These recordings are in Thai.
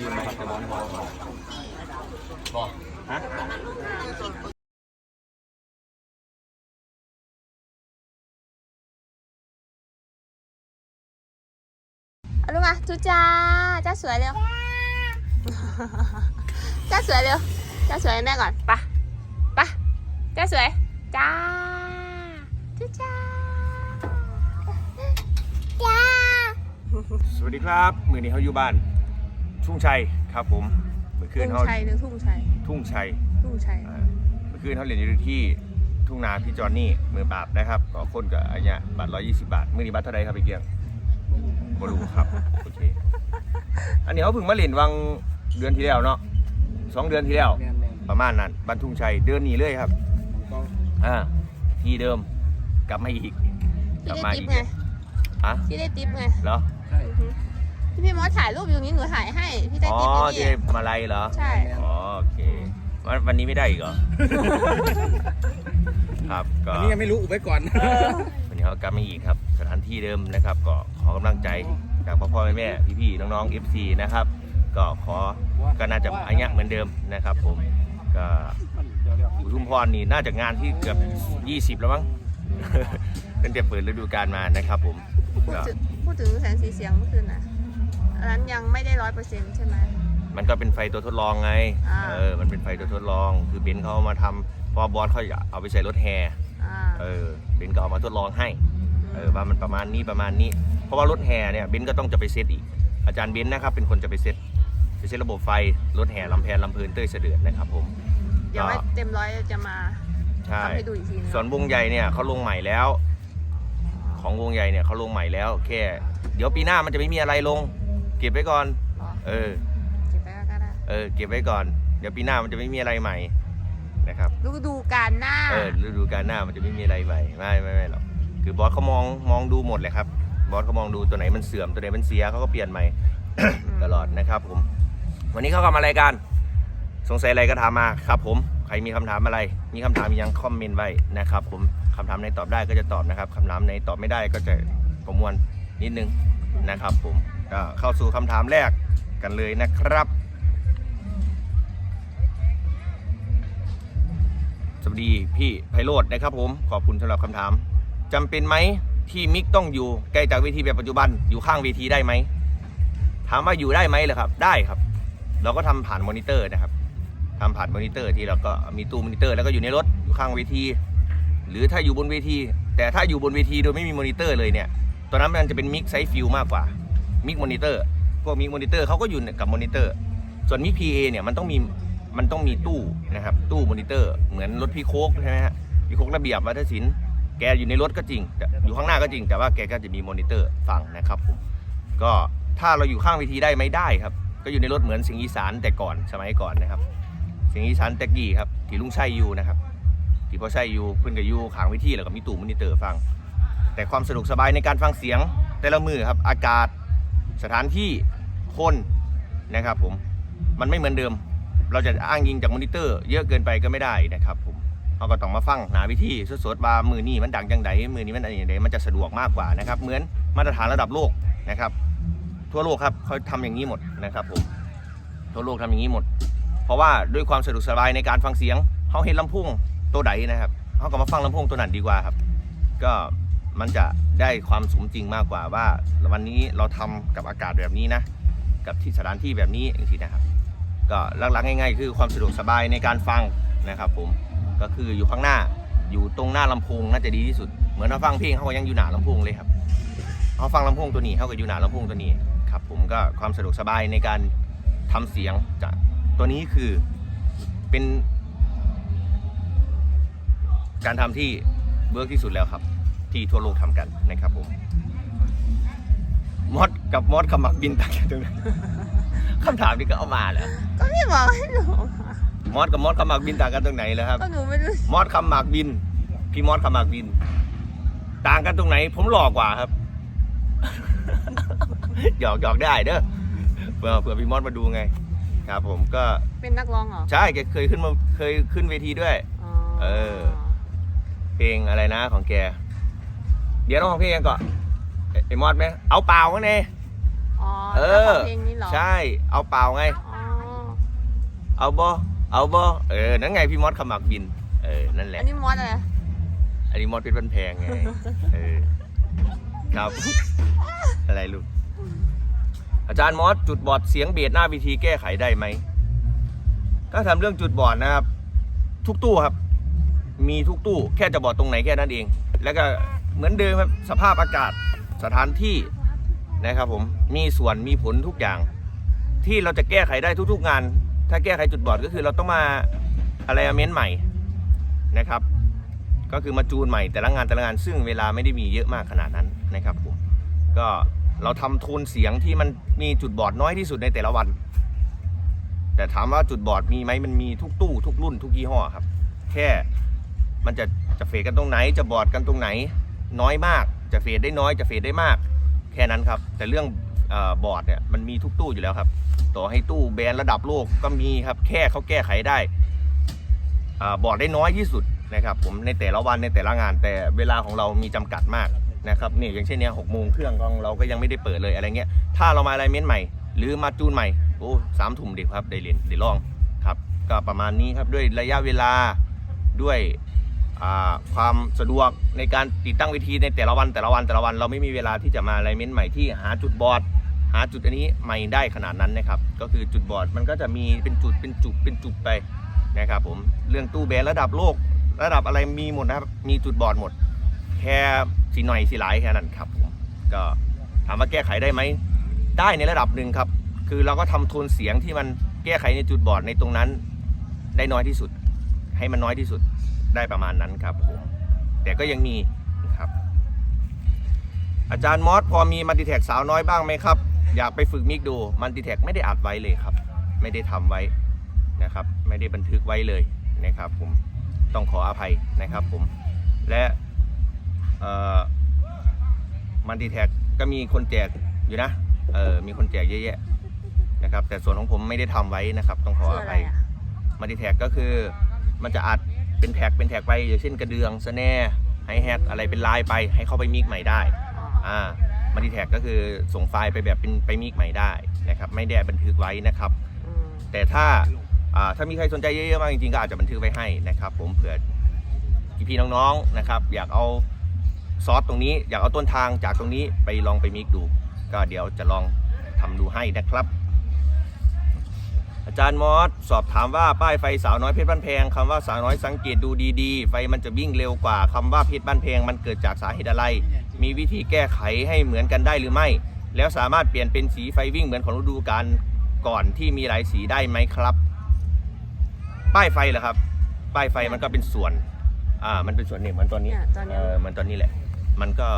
อยู่นะครับแต่บอลบอกบอกฮะเอาลูกมาทุจ้าจ้าสวยเร็วจ้าสวยเร็วจ้าสวยให้แม่ก่อนไปะปะจ้าสวยจ้าทุจ้าจ้าสวัสดีครับ มือนี้เขาอยู่บ้าน ทุ่งชัยครับผมเมื่อคืนทุ่งเขาชัยหรือทุ่งชัยทุ่งชัยทุ่งชัยอ่าเมื่อคืนเขาเรียนอยู่ที่ทุ่งนาพี่จอนนี่มือปราบนะครับก็คนกับอันเนี้ยบัตรร้อยยี่สิบบาทมือนี้บัตรเท่าไรครับพี่เกียงบรูครับโอเคอันนี้เขาเพิ่งมาเรียนวังเดือนที่แล้วเนาะสองเดือนที่แล้ว แมนแมนประมาณนั้นบ้านทุ่งชัยเดือนนี้เลยครับต้องอ่าที่เดิมกลับมาอีกกพี่ลับได้มาติ๊อีบกไงอะพี่ได้ติ๊บไงเหรอใช่ อือฮึ ที่พี่มอสถ่ายรูปอยู่นี้หนูถ่ายให้พี่ได้อ๋อติ๊บอยู่ที่นี่มาลัยเหรอใช่ อ๋อโอเควันวันนี้ไม่ได้อีกเหรอ ครับก็อันนี้ยังไม่รู้อุบไว้ก่อน วันนี้เขากลับมาอีกครับ สถานที่เดิมนะครับ ก็ขอกำลังใจจากพ่อพ่อแม่แม่พี่พี่ๆน้องๆ FC นะครับ ก็ขอก็น่าจะอันเนี้ยเหมือนเดิมนะครับ ผมก็อุทุมพรนี่น่าจะงานที่เกือบ20 แล้วมั้ง ตั้งแต่เปิดฤดูกาลมานะครับ ผมพูดก็ ถึงพูดถึงแสงสีเสียงเมื่อคืนน่ะ อันนั้นยังไม่ได้ร้อยเปอร์เซ็นต์ใช่ไหม มันก็เป็นไฟตัวทดลองไง อ่า เออ มันเป็นไฟตัวทดลอง คือเบนซ์เขาเอามาทำเพอบอสเขาอยากเอาไปใส่รถแฮอ่าเออ เบนซ์ก็เอามาทดลองให้ เออ ว่ามันประมาณนี้ประมาณนี้ เพราะว่ารถแห่เนี่ย เบนซ์ก็ต้องจะไปเซตอีก อาจารย์เบนซ์นะครับ เป็นคนจะไปเซตไปเซตระบบไฟ รถแห่ลำแพนลำเพลินเต้ยเสด็จนะครับผม เดี๋ยวไว้เต็มร้อยจะมาใช่ ทำให้ดูอีกทีนึงส่วนวงใหญ่เนี่ยเขาลงใหม่แล้ว ของวงใหญ่เนี่ยเขาลงใหม่แล้วแค่ เดี๋ยวปีหน้ามันจะไม่มีอะไรลง เก็บไว้ก่อนอ๋อเออ เก็บไปก็ได้เออ เก็บไว้ก่อน เดี๋ยวปีหน้ามันจะไม่มีอะไรใหม่นะครับ ฤดูกาลหน้า เออฤดูกาลหน้ามันจะไม่มีอะไรใหม่ไม่ไม่ไม่หรอกคือบอสเขามองมองดูหมดเลยครับ บอสเขามองดูตัวไหนมันเสื่อมตัวไหนมันเสียเขาก็เปลี่ยนใหม่ตลอดนะครับผม วันนี้เขาทำอะไรกันสงสัยอะไรก็ถามมาครับ ผมใครมีคำถามอะไร มีคำถามยังคอมเมนต์ไว้นะครับ ผมคำถามไหนตอบได้ก็จะตอบนะครับคำถามไหนตอบไม่ได้ก็จะประมวลนิดนึง นะครับผมก็เข้าสู่คำถามแรกกันเลยนะครับ สวัสดีพี่ไพโรจน์นะครับผมขอบคุณสำหรับคำถามจำเป็นไหมที่มิกต้องอยู่ใกล้จากเวทีแบบปัจจุบันอยู่ข้างเวทีได้ไหมถามว่าอยู่ได้ไหมเหรอครับ ได้ครับ เราก็ทำผ่านมอนิเตอร์นะครับทำผ่านมอนิเตอร์ที่เราก็มีตู้มอนิเตอร์แล้วก็อยู่ในรถอยู่ข้างเวที หรือถ้าอยู่บนเวที แต่ถ้าอยู่บนเวทีโดยไม่มีมอนิเตอร์เลยเนี่ย ตัวนั้นมันจะเป็นมิกไซส์ฟิลมากกว่ามิกมอนิเตอร์พวกมิกมอนิเตอร์เขาก็อยู่กับมอนิเตอร์ส่วนมิกพีเอเนี่ยมันต้องมีมันต้องมีตู้นะครับตู้มอนิเตอร์เหมือนรถพี่โคกใช่ไหมฮะพี่โคกระเบียบวัฒนศิลป์แกอยู่ในรถก็จริง อยู่ข้างหน้าก็จริง แต่ว่าแกก็จะมีมอนิเตอร์ฟังนะครับผมก็ถ้าเราอยู่ข้างเวทีได้ไหมได้ครับ ก็อยู่ในรถเหมือนสิงห์อีสานแต่ก่อนสมัยก่อนนะครับ สิงห์อีสานแต่กี้ครับที่ลุงชัยอยู่นะครับที่พ่อชัยอยู่เพื่อนก็อยู่ข้างเวทีแล้วก็มีตู้มอนิเตอร์ฟัง แต่ความสะดวกสบายในการฟังเสียงแต่ละมือครับ อากาศสถานที่คนนะครับผมมันไม่เหมือนเดิม เราจะอ้างยิงจากมอนิเตอร์ เยอะเกินไปก็ไม่ได้นะครับผมเราก็ต้องมาฟังหนาวิธีสดๆว่ามือนี้มันดังจังไดมือนี้มันอะไรอย่างไดมันจะสะดวกมากกว่านะครับ เหมือนมาตรฐานระดับโลกนะครับ ทั่วโลกครับเขาทำอย่างนี้หมดนะครับผมทั่วโลกทำอย่างนี้หมด เพราะว่าด้วยความสะดวกสบายในการฟังเสียงเขาเห็นลำโพงตัวใดนะครับเขาก็มาฟังลำโพงตัวนั้นดีกว่าครับ ก็ มันจะได้ความสมจริงมากกว่าว่า วันนี้เราทำกับอากาศแบบนี้นะ กับที่สถานที่แบบนี้อย่างที่นะครับ ก็หลักๆง่าย ๆ คือความสะดวกสบายในการฟังนะครับ ผมก็คืออยู่ข้างหน้าอยู่ตรงหน้าลำโพงน่าจะดีที่สุดเหมือนเราฟังเพลงเขาก็ยังอยู่หน้าลำโพงเลยครับเขาฟังลำโพงตัวนี้เขาก็อยู่หน้าลำโพงตัวนี้ครับ ผมก็ความสะดวกสบายในการทำเสียงจากตัวนี้คือเป็นการทำที่เวิร์กที่สุดแล้วครับ ที่ทั่วโลกทำกันนะครับผมมอดกับมอดขมักบินต่างกันตรงไหนคำถามนี้ก็เอามาแล้วก็พี่บอกให้หนูมอดกับมอดขมักบินต่างกันตรงไหนแล้วครับก็หนูไม่รู้มอดขมักบิน พี่มอดขมักบิน ต่างกันตรงไหน ผมหล่อกว่าครับหยอกหยอกได้เด้อเผื่อเผื่อพี่มอดมาดูไง ครับ ผมก็เป็นนักร้องเหรอใช่แกเคยขึ้นมาเคยขึ้นเวทีด้วยอ๋อเออ เพลงอะไรนะของแกเดี๋ยวต้องของเพลงก่อนไอ้ไอ้มอดไหมเอาเปล่ามั้งเน่ออ๋อเออ จ้าของเพลงนี้เหรอใช่เอาเปล่าไง อ๋อเอาบอเอาบอเออนั่นไงพี่มอสขมักบิน เออนั่นแหอัละนนี้มอสอะไร อันนี้มอสเป็นบันแพงไงเออครับ อะไรลูกอาจารย์มอสจุดบอดเสียงเบียดหน้าวิธีแก้ไขได้ไหมถ้าทำเรื่องจุดบอดนะครับ ทุกตู้ครับ มีทุกตู้แค่จะบอดตรงไหนแค่นั้นเอง แล้วก็ เหมือนเดิมครับสภาพอากาศสถานที่นะครับผมมีส่วนมีผลทุกอย่าง ที่เราจะแก้ไขได้ทุก ๆ งาน ถ้าแก้ไขจุดบอดก็คือเราต้องมาอะไรเมนต์ใหม่นะครับ ก็คือมาจูนใหม่แต่ละงานแต่ละงาน ซึ่งเวลาไม่ได้มีเยอะมากขนาดนั้นนะครับผมก็เราทำโทนเสียงที่มันมีจุดบอดน้อยที่สุดในแต่ละวัน แต่ถามว่าจุดบอดมีไหมมันมีทุกตู้ทุกรุ่นทุกยี่ห้อครับ แค่มันจะจะเฟดกันตรงไหนจะบอดกันตรงไหน น้อยมาก จะเฟดได้น้อยจะเฟดได้มาก แค่นั้นครับ แต่เรื่องอบอร์ดเนี่ยมันมีทุกตู้อยู่แล้วครับ ต่อให้ตู้แบรนด์ระดับโลกก็มีครับ แค่เขาแก้ไขได้อ่าบอร์ดได้น้อยที่สุดนะครับ ผมในแต่ละวันในแต่ละงาน แต่เวลาของเรามีจำกัดมากนะครับนี่อย่างเช่นเนี้ยหกโมงเครื่องของเราก็ยังไม่ได้เปิดเลยอะไรเงี้ยถ้าเรามาอะไรเม้นใหม่ หรือมาจูนใหม่โอ้สามถุ่มเด็กครับได้เรียนได้ลองครับ ก็ประมาณนี้ครับด้วยระยะเวลาด้วย ความสะดวกในการติดตั้งเวิธีในแต่ละวันแต่ละวันแต่ละวัน เราไม่มีเวลาที่จะมาไรเม้นใหม่ที่หาจุดบอดหาจุดอันนี้ใหม่ได้ขนาดนั้นนะครับ ก็คือจุดบอดมันก็จะมีเป็นจุดเป็นจุดเป็นจุดไปนะครับผมเรื่องตู้แบรนด์ระดับโลก ระดับอะไรมีหมดนะครับมีจุดบอดหมด แค่สีหน่อยสีหลายแค่นั้นครับผมก็ถามว่าแก้ไขได้ไหมได้ในระดับหนึ่งครับ คือเราก็ทำโทนเสียงที่มันแก้ไขในจุดบอดในตรงนั้น ได้น้อยที่สุด ให้มันน้อยที่สุด ได้ประมาณนั้นครับผมแต่ก็ยังมีนะครับ อาจารย์มอสพอมีมัลติแท็กสาวน้อยบ้างไหมครับ อยากไปฝึกมิกดูมัลติแท็กไม่ได้อัดไว้เลยครับ ไม่ได้ทำไว้นะครับ ไม่ได้บันทึกไว้เลยนะครับ ผมต้องขออภัยนะครับผมและมัลติแท็กก็มีคนแจกอยู่นะเออมีคนแจกเยอะแยะนะครับ แต่ส่วนของผมไม่ได้ทำไว้นะครับ ต้องขอคือออะไรภัยอะมัลติแท็กก็คือมันจะอัด เป็นแท็กเป็นแท็กไปอย่างเช่นกระเดืองสแนร์ไฮแฮทอะไรเป็นลายไปให้เข้าไปมิกใหม่ได้อ่ามัลติแท็กก็คือส่งไฟล์ไปแบบเป็นไปมิกใหม่ได้นะครับไม่ได้บันทึกไว้นะครับอืมแต่ถ้าอ่าถ้ามีใครสนใจเยอะๆมากจริงๆก็อาจจะบันทึกไว้ให้นะครับ ผมเผื่อพี่ๆน้องๆนะครับ อยากเอาซอสตรงนี้อยากเอาต้นทางจากตรงนี้ไปลองไปมิกดู ก็เดี๋ยวจะลองทำดูให้นะครับ อาจารย์มอสสอบถามว่าป้ายไฟสาวน้อยเพชรบ้านแพงคำว่าสาวน้อยสังเกตดูดีๆ ไฟมันจะวิ่งเร็วกว่าคำว่าเพชรบ้านแพงมันเกิดจากสาเหตุอะไร มีวิธีแก้ไขให้เหมือนกันได้หรือไม่ แล้วสามารถเปลี่ยนเป็นสีไฟวิ่งเหมือนของฤดูกาลก่อนที่มีหลายสีได้ไหมครับ ป้ายไฟเหรอครับ ป้ายไฟมันก็เป็นส่วน อ่า มันเป็นส่วนหนึ่งเหมือนตอนนี้เนี่ยตอนเอเนี้ยอมันตอนนี้แหละ มันก็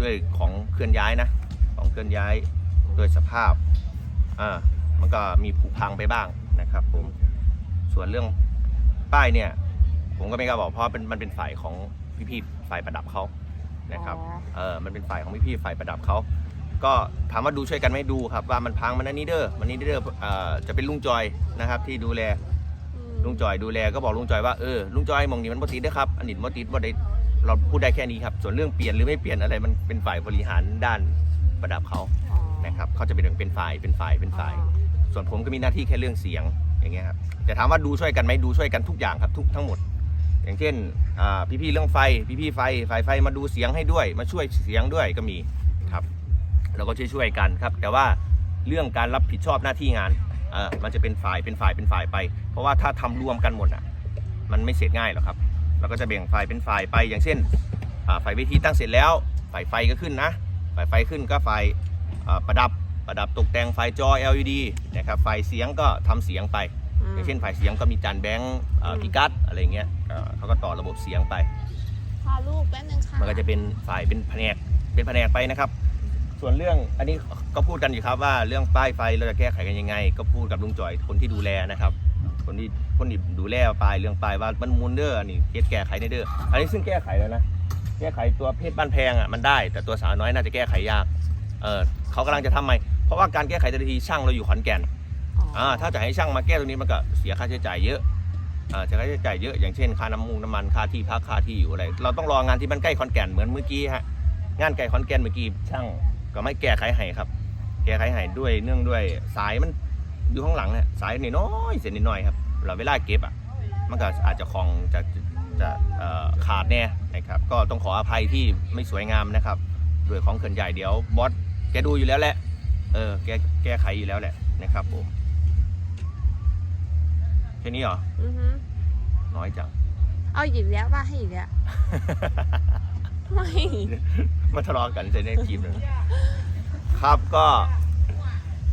ด้วยของเคลื่อนย้ายนะ ของเคลื่อนย้ายโดยสภาพ อ่า มันก็มีผุพังไปบ้างนะครับผมส่วนเรื่องป้ายเนี่ย ผมก็ไม่กล้าบอกเพราะเป็นมันเป็นฝ่ายของพี่ๆฝ่ายประดับเขานะครับอ๋อเออมันเป็นฝ่ายของพี่ๆฝ่ายประดับเขาก็ถามว่าดูช่วยกันไหมดูครับว่ามันพังมันอันนี้เด้อมันนี้เด้อเอ่อจะเป็นลุงจอยนะครับ ที่ดูแลอืมลุงจอยดูแลก็บอกลุงจอยว่าเออลุงจอยมองนี้มันบ่ติดนะครับอันนี้บ่ติดบ่ได้เราพูดได้แค่นี้ครับ ส่วนเรื่องเปลี่ยนหรือไม่เปลี่ยนอะไรมันเป็นฝ่ายบริหารด้านประดับเขาอ๋อนะครับเขาจะเป็นเป็นฝ่ายเป็นฝ่ายเป็นฝ่าย ส่วนผมก็มีหน้าที่แค่เรื่องเสียงอย่างเงี้ยครับแต่ถามว่าดูช่วยกันไหมดูช่วยกันทุกอย่างครับทุกทั้งหมด อย่างเช่นอ่พี่ๆเรื่องไฟพี่ๆไฟฝ่ายไฟมาดูเสียงให้ด้วย มาช่วยเสียงด้วยก็มีครับเราก็ช่วยๆกันครับ แต่ว่าเรื่องการรับผิดชอบหน้าที่งานเออมันจะเป็นฝ่ายเป็นฝ่ายเป็นฝ่ายไป เพราะว่าถ้าทำรวมกันหมดอะมันไม่เสร็จง่ายหรอกครับ เราก็จะแบ่งฝ่ายเป็นฝ่ายไปอย่างเช่นฝ่ายเวทีตั้งเสร็จแล้วฝ่ายไฟก็ขึ้นนะฝ่ายไฟขึ้นก็ฝ่ายประดับ ประดับตกแต่งไฟจอ LED นะครับไฟเสียงก็ทำเสียงไปมอย่างเช่นฝ่ายเสียงก็มีจานแบงค์เอ่ออืมพิกัดอะไรเงี้ยเอ่อเขาก็ต่อระบบเสียงไปพาลูกแป๊บนึงค่ะมันก็จะเป็นฝ่ายเป็นแผนกเป็นแผนกไปนะครับ ส่วนเรื่องอันนี้ก็พูดกันอยู่ครับว่าเรื่องป้ายไฟเราจะแก้ไขกันยังไง ก็พูดกับลุงจ่อยคนที่ดูแลนะครับ คนที่คนที่ดูแลป้ายเรื่องป้ายว่ามันมูลเดอร์นี่เคสแก้ไขในเด้ออันนี้ซึ่งแก้ไขแล้วนะแก้ไขตัวเพศบ้านแพงอะมันได้ แต่ตัวสาวน้อยน่าจะแก้ไขยาก เออเขากำลังจะทำใหม่ เพราะว่าการแก้ไขแต่ละทีช่างเราอยู่ขอนแก่นอ๋อออ่าถ้าจะให้ช่างมาแก้ตรงนี้มันก็เสียค่าใช้จ่ายเยอะอ่าเสียค่าใช้จ่ายเยอะอย่างเช่นค่าน้ำมูกน้ำมันค่าที่พักค่าที่อยู่อะไร เราต้องรองานที่มันใกล้ขอนแก่นเหมือนเมื่อกี้ฮะงานไกลขอนแก่นเมื่อกี้ช่างก็ไม่แก้ไขให้ครับ แก้ไขให้ด้วยเนื่องด้วยสายมันอยู่ข้างหลังเนี่ยสายนิดน้อยเส้นนิดหน่อยครับเราเวลาเก็บอะมันก็อาจจะคลองจะจะเอ่อขาดแน่นะครับก็ต้องขออภัยที่ไม่สวยงามนะครับด้วยของเขินใหญ่เดี๋ยวบอสแกดูอยู่แล้วแหละ เออแกแก้ไขอยู่แล้วแหละนะครับผมแค่นี้เหรออือฮึน้อยจัง เอาอีกแล้วว่าให้อีกแล้วไม่ มาทะเลาะกันใส่ในคลิปเลยครับก็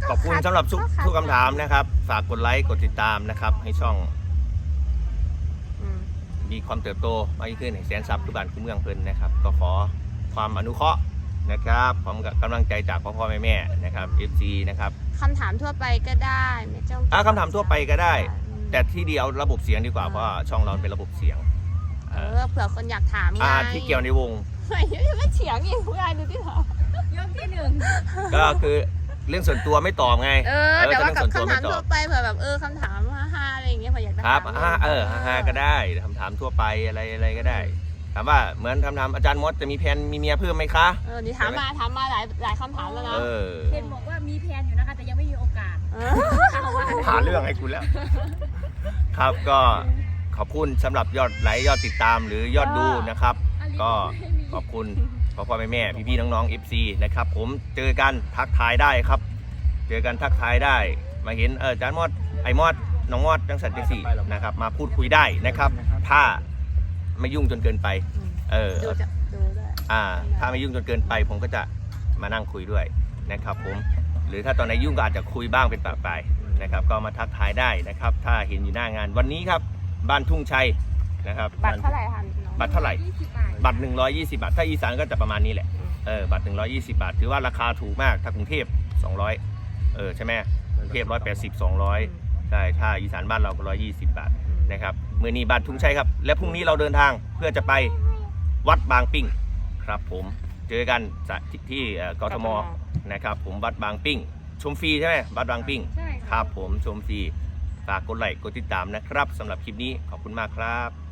ขอบคุณสำหรับทุกทุกคำถามนะครับ ฝากกดไลค์กดติดตามนะครับ ให้ช่องอืมมีความเติบโตมากยิ่งขึ้นให้แสนทรัพย์ทุกบ้านทุกเมืองเพิ่นนะครับ ก็ขอความอนุเคราะห์ นะครับพร้อมกับกำลังใจจากพ่อพ่อแม่แม่นะครับ FC นะครับคำถามทั่วไปก็ได้ไม่ต้องอะคำถามทั่วไปก็ได้อืมแต่ที่เดียวระบบเสียงดีกว่าเพราะว่าช่องเราเป็นระบบเสียงเออเผื่อคนอยากถามไงอ่าที่เกี่ยวในวงไม่ไม่เฉียงอีกผู้ชายดูที่เหรอยกที่หนึ่งก็คือเรื่องส่วนตัวไม่ตอบไง เออ แต่ว่ากับเรื่องส่วนตัวคำไม่ถามตอทั่วบไปเผื่อแบบเออคำถามว่าห้าอะไรอย่างเงี้ยเผื่ออยากได้ครับถามอ่าเออฮาๆก็ได้คำถามทั่วไปอะไรอะไรก็ได้ ถามว่าเหมือนคำถามอาจารย์มดจะมีแผนมีเมียเพิ่มไหมคะ เออนี่ถามมาถามมาหลายหลายคำถามแล้วนะเออเคนบอกว่ามีแพลนอยู่นะคะ แต่ยังไม่มีโอกาสเออเอาว่าหาเรื่องให้คุณแล้ว ครับก็ขอบคุณสำหรับยอดไลค์ยอดติดตามหรือยอดดูนะครับ ก็ขอบคุณพ่อพ่อแม่แม่พี่พี่ๆน้องๆ FC นะครับ ผมเจอกันทักทายได้ครับ เจอกันทักทายได้ มาเห็นเอออาจารย์มอดไอมอดน้องมอดจังสันจังสี่นะครับ มาพูดคุยได้นะครับ ถ้า ไม่ยุ่งจนเกินไป เออ ดูจะดูด้วยอ่า ถ้าไม่ยุ่งจนเกินไป ผมก็จะมานั่งคุยด้วยนะครับ ผม หรือถ้าตอนไหนยุ่งก็อาจจะคุยบ้างเป็นปะปลายนะครับ ก็มาทักทายได้นะครับ ถ้าเห็นอยู่หน้างานวันนี้ครับ บ้านทุ่งชัยนะครับ บัตรเท่าไหร่คะน้องบัตรเท่าไหร่ ยี่สิบบาทบัตร 120 บาท ถ้าอีสานก็จะประมาณนี้แหละ เออ บัตร 120 บาท ถือว่าราคาถูกมาก ถ้ากรุงเทพ 200 เออ ใช่ไหมกรุงเทพ180 200 ใช่ ถ้าอีสานบ้านเราก็120 บาท นะครับ มือนี้บ้านทุ่งชัยครับ และพรุ่งนี้เราเดินทางเพื่อจะไปวัดบางปิ้งครับผมเจอกันจะที่ที่เอ่อกทมนะครับผมวัดบางปิ้ง ชมฟรีใช่ไหมวัดบางปิ้งใช่ครับผมชมฟรีฝากกดไลค์กดติดตามนะครับสำหรับคลิปนี้ขอบคุณมากครับ